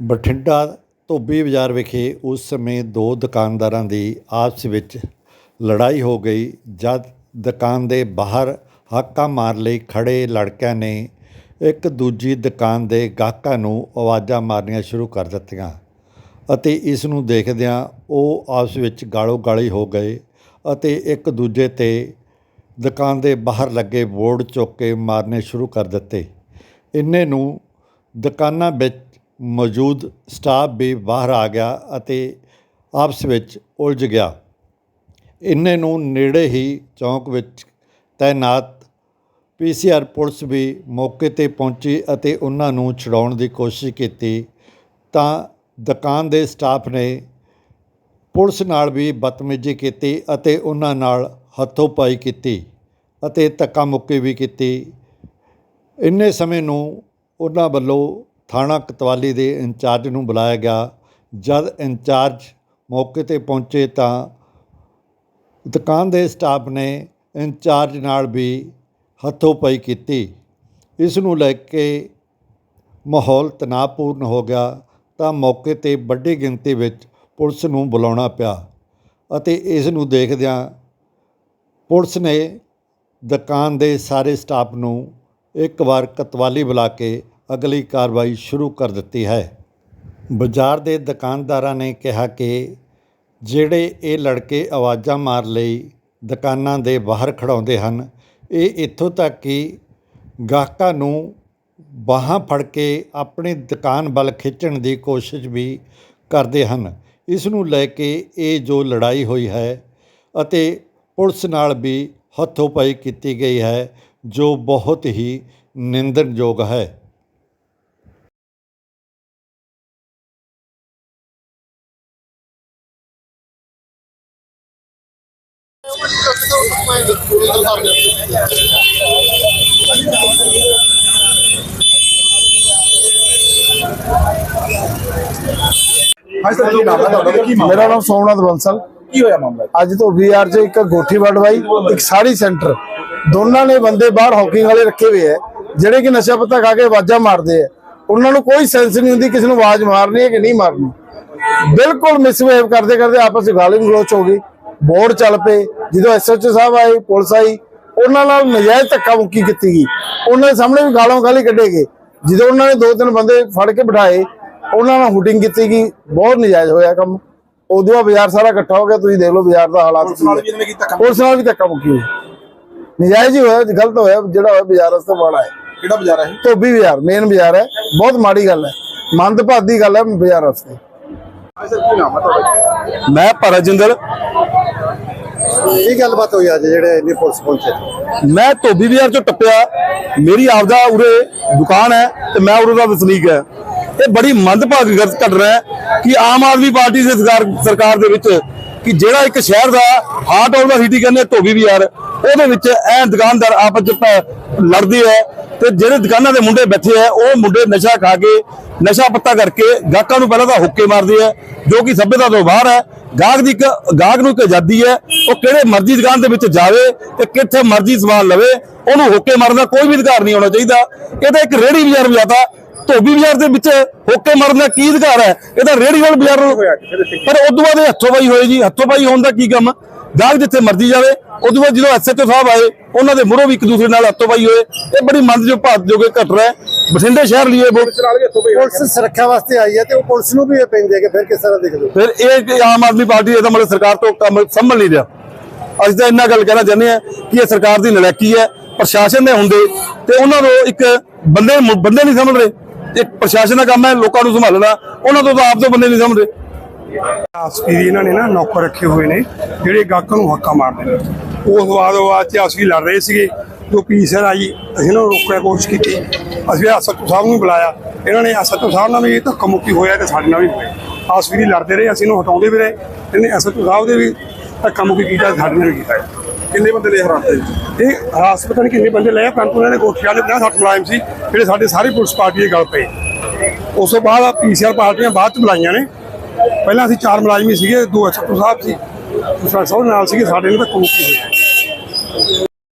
ਬਠਿੰਡਾ ਧੋਬੀ ਬਾਜ਼ਾਰ ਵਿਖੇ ਉਸ ਸਮੇਂ ਦੋ ਦੁਕਾਨਦਾਰਾਂ ਦੀ ਆਪਸ ਵਿੱਚ ਲੜਾਈ ਹੋ ਗਈ, ਜਦ ਦੁਕਾਨ ਦੇ ਬਾਹਰ ਹਾਕਾ ਮਾਰ ਲਈ ਖੜ੍ਹੇ ਲੜਕਿਆਂ ਨੇ ਇੱਕ ਦੂਜੀ ਦੁਕਾਨ ਦੇ ਗਾਹਕਾਂ ਨੂੰ ਆਵਾਜ਼ਾਂ ਮਾਰਨੀਆਂ ਸ਼ੁਰੂ ਕਰ ਦਿੱਤੀਆਂ ਅਤੇ ਇਸ ਨੂੰ ਦੇਖਦਿਆਂ ਉਹ ਆਪਸ ਵਿੱਚ ਗਾਲੋ ਗਾਲੀ ਹੋ ਗਏ ਅਤੇ ਇੱਕ ਦੂਜੇ 'ਤੇ ਦੁਕਾਨ ਦੇ ਬਾਹਰ ਲੱਗੇ ਬੋਰਡ ਚੁੱਕ ਕੇ ਮਾਰਨੇ ਸ਼ੁਰੂ ਕਰ ਦਿੱਤੇ। ਇੰਨੇ ਨੂੰ ਦੁਕਾਨਾਂ ਵਿੱਚ ਮੌਜੂਦ ਸਟਾਫ ਵੀ ਬਾਹਰ ਆ ਗਿਆ ਅਤੇ ਆਪਸ ਵਿੱਚ ਉਲਝ ਗਿਆ। ਇੰਨੇ ਨੂੰ ਨੇੜੇ ਹੀ ਚੌਂਕ ਵਿੱਚ ਤਾਇਨਾਤ ਪੀਸੀਆਰ ਪੁਲਿਸ ਵੀ ਮੌਕੇ ਤੇ ਪਹੁੰਚੀ ਅਤੇ ਉਹਨਾਂ ਨੂੰ ਛੁਡਾਉਣ ਦੀ ਕੋਸ਼ਿਸ਼ ਕੀਤੀ ਤਾਂ ਦੁਕਾਨ ਦੇ ਸਟਾਫ ਨੇ ਪੁਲਿਸ ਨਾਲ ਵੀ ਬਦਤਮੀਜ਼ੀ ਕੀਤੀ ਅਤੇ ਉਹਨਾਂ ਨਾਲ ਹੱਥੋਂ ਪਾਈ ਕੀਤੀ ਅਤੇ ਧੱਕਾ ਮੁੱਕੀ ਵੀ ਕੀਤੀ। ਇੰਨੇ ਸਮੇਂ ਨੂੰ ਉਹਨਾਂ ਵੱਲੋਂ ਥਾਣਾ ਕਤਵਾਲੀ ਦੇ ਇੰਚਾਰਜ ਨੂੰ ਬੁਲਾਇਆ ਗਿਆ। ਜਦ ਇੰਚਾਰਜ ਮੌਕੇ ਤੇ ਪਹੁੰਚੇ ਤਾਂ ਦੁਕਾਨ ਦੇ ਸਟਾਫ ਨੇ ਇੰਚਾਰਜ ਨਾਲ ਵੀ ਹੱਥੋਂ ਪਾਈ ਕੀਤੀ। ਇਸ ਨੂੰ ਲੈ ਕੇ ਮਾਹੌਲ ਤਣਾਅਪੂਰਨ ਹੋ ਗਿਆ ਤਾਂ ਮੌਕੇ ਤੇ ਵੱਡੀ ਗਿਣਤੀ ਵਿੱਚ ਪੁਲਿਸ ਨੂੰ ਬੁਲਾਉਣਾ ਪਿਆ ਅਤੇ ਇਸ ਨੂੰ ਦੇਖਦਿਆਂ ਪੁਲਿਸ ਨੇ ਦੁਕਾਨ ਦੇ ਸਾਰੇ ਸਟਾਫ ਨੂੰ ਇੱਕ ਵਾਰ ਕਤਵਾਲੀ ਬੁਲਾ ਕੇ ਅਗਲੀ ਕਾਰਵਾਈ ਸ਼ੁਰੂ ਕਰ ਦਿੱਤੀ ਹੈ। ਬਾਜ਼ਾਰ ਦੇ ਦੁਕਾਨਦਾਰਾਂ ਨੇ ਕਿਹਾ ਕਿ ਜਿਹੜੇ ਇਹ ਲੜਕੇ ਆਵਾਜ਼ਾਂ ਮਾਰ ਲਈ ਦੁਕਾਨਾਂ ਦੇ ਬਾਹਰ ਖੜਾਉਂਦੇ ਹਨ, ਇਹ ਇੱਥੋਂ ਤੱਕ ਕਿ ਗਾਹਕਾਂ ਨੂੰ ਬਾਹਾਂ ਫੜ ਕੇ ਆਪਣੀ ਦੁਕਾਨ ਵੱਲ ਖਿੱਚਣ ਦੀ ਕੋਸ਼ਿਸ਼ ਵੀ ਕਰਦੇ ਹਨ। ਇਸ ਨੂੰ ਲੈ ਕੇ ਇਹ ਜੋ ਲੜਾਈ ਹੋਈ ਹੈ ਅਤੇ ਪੁਲਿਸ ਨਾਲ ਵੀ ਹੱਥੋਂ-ਪਾਈ ਕੀਤੀ ਗਈ ਹੈ, ਜੋ ਬਹੁਤ ਹੀ ਨਿੰਦਣਯੋਗ ਹੈ। ਮੇਰਾ ਨਾਮ ਸੋਮਨਾਥ ਬੰਸਲ। ਕੀ ਹੋਇਆ ਮਾਮਲਾ ਅੱਜ ਤੋਂ ਵੀਆਰ 'ਚ ਇੱਕ ਗੋਠੀ ਵੜਵਾਈ ਇੱਕ ਸਾੜੀ ਸੈਂਟਰ। ਦੋਨਾਂ ਨੇ ਬੰਦੇ ਬਾਹਰ ਹਾਕਿੰਗ ਵਾਲੇ ਰੱਖੇ ਹੋਏ ਐ ਜਿਹੜੇ ਕਿ ਨਸ਼ਾ ਪੱਤਾ ਖਾ ਕੇ ਆਵਾਜ਼ਾਂ ਮਾਰਦੇ ਐ ਉਹਨਾਂ ਨੂੰ ਕੋਈ ਸੈਂਸ ਨਹੀਂ ਹੁੰਦੀ ਕਿਸੇ ਨੂੰ ਆਵਾਜ਼ ਮਾਰਨੀ ਹੈ ਕਿ ਨਹੀਂ ਮਾਰਨੀ। ਬਿਲਕੁਲ ਮਿਸਬਿਹੇਵ ਕਰਦੇ ਕਰਦੇ ਆਪਸ ਵਿੱਚ ਗਾਲੀ ਗਲੋਚ ਹੋ ਗਈ। ਬੋਰਡ ਚੱਲ ਪਏ ਜਦੋਂ ਐਸਐਚਓ ਸਾਹਿਬ ਆਏ ਪੁਲਿਸ ਆਈ ਉਹਨਾਂ ਨਾਲ ਨਜਾਇਜ਼ ਧੱਕਾ ਮੁੱਕੀ ਕੀਤੀ ਗਈ। ਉਹਨਾਂ ਦੇ ਸਾਹਮਣੇ ਵੀ ਗਾਲਾਂ ਗਾਲੀ ਕੱਢੇ ਗਏ। ਜਦੋਂ ਉਹਨਾਂ ਨੇ ਦੋ ਤਿੰਨ ਬੰਦੇ ਫੜ ਕੇ ਬਿਠਾਏ ਉਹਨਾਂ ਨਾਲ ਹੁਟਿੰਗ ਕੀਤੀ ਗਈ। ਬਹੁਤ ਨਜਾਇਜ਼ ਹੋਇਆ ਕੰਮ। ਉਦੋਂ ਬਾਜ਼ਾਰ ਸਾਰਾ ਇਕੱਠਾ ਹੋ ਗਿਆ। ਤੁਸੀਂ ਦੇਖ ਲਓ ਬਾਜ਼ਾਰ ਦਾ ਹਾਲਾਤ ਪੁਲਿਸ ਨਾਲ ਵੀ ਧੱਕਾ ਮੁੱਕੀ ਹੋਈ। ਨਜਾਇਜ਼ ਹੀ ਹੋਇਆ ਗਲਤ ਹੋਇਆ ਜਿਹੜਾ ਹੋਇਆ ਬਾਜ਼ਾਰ ਵਾਸਤੇ ਮਾੜਾ ਹੈ ਕਿਹੜਾ ਬਾਜ਼ਾਰ ਹੈ ਧੋਬੀ ਬਾਜ਼ਾਰ ਮੇਨ ਬਾਜ਼ਾਰ ਹੈ। ਬਹੁਤ ਮਾੜੀ ਗੱਲ ਹੈ। ਮੰਦਭਾਗੀ ਗੱਲ ਹੈ ਬਾਜ਼ਾਰ ਵਾਸਤੇ ਮੈਂ ਭਰਤ ਕੀ ਗੱਲਬਾਤ ਹੋਈ ਅੱਜ ਜਿਹੜੇ ਇੰਨੀ ਪੁਲਿਸ ਪਹੁੰਚੇ? ਮੈਂ ਧੋਬੀ ਬਾਜ਼ਾਰ ਚੋਂ ਟੱਪਿਆ। ਮੇਰੀ ਆਪਦਾ ਉਰੇ ਦੁਕਾਨ ਹੈ ਤੇ ਮੈਂ ਉਰੇ ਦਾ ਵਸਨੀਕ ਹੈ। ਇਹ ਬੜੀ ਮੰਦਭਾਗੀ ਗੱਲ ਘਟ ਰਿਹਾ ਹੈ ਕਿ ਆਮ ਆਦਮੀ ਪਾਰਟੀ ਦੇ ਸਰਕਾਰ ਦੇ ਵਿੱਚ ਕਿ ਜਿਹੜਾ ਇੱਕ ਸ਼ਹਿਰ ਦਾ ਹਾਰਟ ਆਫ ਦਾ ਸਿਟੀ ਕਹਿੰਦੇ ਧੋਬੀ ਬਾਜ਼ਾਰ, ਉਹਦੇ ਵਿੱਚ ਐ ਦੁਕਾਨਦਾਰ ਆਪਸ ਚ ਲੜਦੇ ਹੈ ਤੇ ਜਿਹੜੇ ਦੁਕਾਨਾਂ ਦੇ ਮੁੰਡੇ ਬੈਠੇ ਆ, ਉਹ ਮੁੰਡੇ ਨਸ਼ਾ ਖਾ ਕੇ, ਨਸ਼ਾ ਪੱਤਾ ਕਰਕੇ ਗਾਹਕਾਂ ਨੂੰ ਪਹਿਲਾਂ ਤਾਂ ਹੁੱਕੇ ਮਾਰਦੇ ਆ, ਜੋ ਕਿ ਸਭਿਅਤਾ ਤੋਂ ਬਾਹਰ ਹੈ। ਗਾਹਕ ਦੀ ਗਾਹਕ ਨੂੰ ਇੱਕ ਆਜ਼ਾਦੀ ਹੈ ਉਹ ਕਿਹੜੇ ਮਰਜ਼ੀ ਦੁਕਾਨ ਦੇ ਵਿੱਚ ਜਾਵੇ ਤੇ ਕਿੱਥੇ ਮਰਜ਼ੀ ਸਮਾਨ ਲਵੇ ਉਹਨੂੰ ਹੁੱਕੇ ਮਾਰਨ ਦਾ ਕੋਈ ਵੀ ਅਧਿਕਾਰ ਨਹੀਂ ਹੋਣਾ ਚਾਹੀਦਾ। ਇਹ ਤਾਂ ਇੱਕ ਰੇੜੀ ਬਾਜ਼ਾਰ ਵਜਾਤਾ ਧੋਬੀ ਬਾਜ਼ਾਰ ਦੇ ਵਿੱਚ ਹੁੱਕੇ ਮਾਰਨ ਦਾ ਕੀ ਅਧਿਕਾਰ ਹੈ? ਇਹ ਤਾਂ ਰੇੜੀ ਵਾਲ ਬਾਜ਼ਾਰ ਨੂੰ ਪਰ ਉਦੋਂ ਬਾਅਦ ਇਹ ਹੱਥੋਂ ਪਾਈ ਹੋਈ ਜੀ ਹੱਥੋਂ ਪਾਈ ਹੋਣ ਦਾ ਕੀ ਕੰਮ? ਗਾਹਕ ਜਿੱਥੇ ਮਰਜ਼ੀ ਜਾਵੇ ਉਦੋਂ ਬਾਅਦ ਜਦੋਂ ਐਸਐਚਓ ਸਾਹਿਬ ਆਏ ਉਹਨਾਂ ਦੇ ਮੂਹਰੋਂ ਵੀ ਇੱਕ ਦੂਸਰੇ ਨਾਲ ਹੱਥੋਂ ਪਾਈ ਹੋਏ। ਇਹ ਬੜੀ ਮੰਦ ਜੋ ਭਾਤ ਜੋ ਕਿ ਘਟ ਰਿਹਾ ਹੈ। ਬਠਿੰਡੇ ਸ਼ਹਿਰ ਲਈ ਇਹ ਪੁਲਿਸ ਸੁਰੱਖਿਆ ਵਾਸਤੇ ਆਈ ਹੈ ਤੇ ਉਹ ਪੁਲਿਸ ਨੂੰ ਵੀ ਇਹ ਪੈਂਦੀ ਕਿ ਫਿਰ ਕਿਸ ਤਰ੍ਹਾਂ ਦੇਖਦੇ ਹੋ? ਫਿਰ ਇਹ ਕਿ ਆਮ ਆਦਮੀ ਪਾਰਟੀ ਇਹਦਾ ਮਤਲਬ ਸਰਕਾਰ ਤੋਂ ਕੰਮ ਸੰਭਲ ਨਹੀਂ ਰਿਹਾ। ਅਸੀਂ ਤਾਂ ਇੰਨਾ ਗੱਲ ਕਹਿਣਾ ਚਾਹੁੰਦੇ ਆ ਕਿ ਇਹ ਸਰਕਾਰ ਦੀ ਨਲਾਇਕੀ ਹੈ ਪ੍ਰਸ਼ਾਸਨ ਦੇ ਹੁੰਦੇ ਤੇ ਉਹਨਾਂ ਨੂੰ ਇੱਕ ਬੰਦੇ ਬੰਦੇ ਨਹੀਂ ਸਮਝ ਰਹੇ ਇਹ ਪ੍ਰਸ਼ਾਸਨ ਦਾ ਕੰਮ ਹੈ ਲੋਕਾਂ ਨੂੰ ਸੰਭਾਲਣਾ ਉਹਨਾਂ ਤੋਂ ਤਾਂ ਆਪ ਤੋਂ ਬੰਦੇ ਨਹੀਂ ਸਮਝ ਰਹੇ ਆਸਪੀ ਦੀ ਇਹਨਾਂ ਨੇ ਨਾ ਨੌਕਰ ਰੱਖੇ ਹੋਏ ਨੇ ਜਿਹੜੇ ਗਾਹਕਾਂ ਨੂੰ ਹੱਕਾ ਮਾਰਦੇ ਨੇ। ਉਸ ਬਾਅਦ ਬਾਅਦ ਚ ਅਸੀਂ ਲੜ ਰਹੇ ਸੀਗੇ। ਜੋ ਪੀਸਰ ਆਈ ਅਸੀਂ ਇਹਨਾਂ ਨੂੰ ਰੋਕਣ ਦੀ ਕੋਸ਼ਿਸ਼ ਕੀਤੀ। ਅਸੀਂ ਐਸਐਚਓ ਸਾਹਿਬ ਨੂੰ ਬੁਲਾਇਆ। ਇਹਨਾਂ ਨੇ ਐਸਐਚਓ ਸਾਹਿਬ ਨਾਲ ਵੀ ਧੱਕਾ ਮੁੱਕੀ ਹੋਇਆ ਤੇ ਸਾਡੇ ਨਾਲ ਵੀ ਹੋਇਆ। ਆਸਪੀ ਦੀ ਲੜਦੇ ਰਹੇ, ਅਸੀਂ ਇਹਨੂੰ ਹਟਾਉਂਦੇ ਵੀ ਰਹੇ। ਇਹਨੇ ਐਸਐਚਓ ਸਾਹਿਬ ਦੇ ਵੀ ਧੱਕਾ ਮੁੱਕੀ ਕੀਤਾ ਸਾਡੇ ਨਾਲ ਵੀ ਕੀਤਾ। ਕਿੰਨੇ ਬੰਦੇ ਲੈ ਹਰਾਤੇ ਇਹ ਹਰਾਸ ਪਤਾ ਨਹੀਂ ਕਿੰਨੇ ਬੰਦੇ ਲਏ ਪਰੰਤੂ ਉਹਨਾਂ ਨੇ ਕੋਠੀ ਵਾਲੇ 50 60 ਮੁਲਾਜ਼ਮ ਸੀ, ਜਿਹੜੇ ਸਾਡੇ ਸਾਰੀ ਪੁਲਿਸ ਪਾਰਟੀ ਦੇ ਗੱਲ ਪਏ। ਉਸ ਤੋਂ ਬਾਅਦ ਪੀਸੀਆਰ ਪਾਰਟੀਆਂ ਬਾਅਦ ਚ ਬੁਲਾਈਆਂ ਨੇ। ਪਹਿਲਾਂ ਅਸੀਂ ਚਾਰ ਮੁਲਾਜ਼ਮ ਸੀਗੇ, ਦੋ ਐਸਐਚਓ ਸਾਹਿਬ ਸੀ ਪ੍ਰੋਫੈਸਰ ਸਾਹਿਬ ਨਾਲ ਸੀਗੇ, ਸਾਡੇ ਨਾਲ ਤਾਂ ਕਮੁਕੀ ਹੋਇਆ